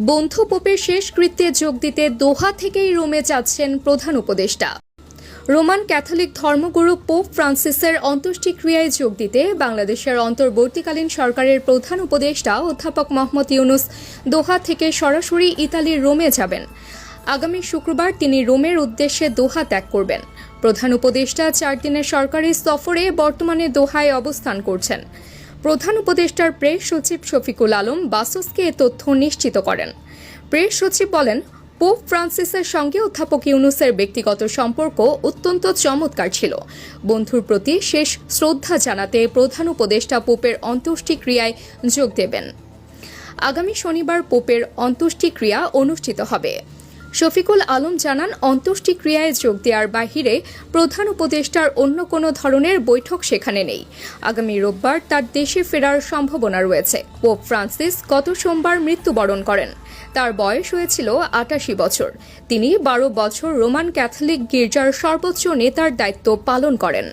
বন্ধু পোপের শেষ কৃত্যে যোগ দিতে দোহা থেকেই রোমে যাচ্ছেন প্রধান উপদেষ্টা। রোমান ক্যাথলিক ধর্মগুরু পোপ ফ্রান্সিসের অন্ত্যেষ্টিক্রিয়ায় যোগ দিতে বাংলাদেশের অন্তর্বর্তীকালীন সরকারের প্রধান উপদেষ্টা অধ্যাপক মোহাম্মদ ইউনুস দোহা থেকে সরাসরি ইতালির রোমে যাবেন। আগামী শুক্রবার তিনি রোমের উদ্দেশ্যে দোহা ত্যাগ করবেন। প্রধান উপদেষ্টা চার দিনের সরকারি সফরে বর্তমানে দোহায় অবস্থান করছেন। প্রধান উপদেষ্টার প্রেস সচিব শফিকুল আলম বাসসকে এ তথ্য নিশ্চিত করেন। প্রেস সচিব বলেন, পোপ ফ্রান্সিসের সঙ্গে অধ্যাপক ইউনুসের ব্যক্তিগত সম্পর্ক অত্যন্ত চমৎকার ছিল। বন্ধুর প্রতি শেষ শ্রদ্ধা জানাতে প্রধান উপদেষ্টা পোপের অন্ত্যেষ্টিক্রিয়ায় যোগ দেবেন। আগামী শনিবার পোপের অন্ত্যেষ্টিক্রিয়া অনুষ্ঠিত হবে। শফিকুল আলম জানান, অন্ত্যেষ্টিক্রিয়ায় যোগ দেওয়ার বাহিরে প্রধান উপদেষ্টার অন্য কোনো ধরনের বৈঠক সেখানে নেই। আগামী রোববার তার দেশে ফেরার সম্ভাবনা রয়েছে। পোপ ফ্রান্সিস গত সোমবার মৃত্যুবরণ করেন। তার বয়স হয়েছিল আটাশি বছর। তিনি বারো বছর রোমান ক্যাথলিক গির্জার সর্বোচ্চ নেতার দায়িত্ব পালন করেন।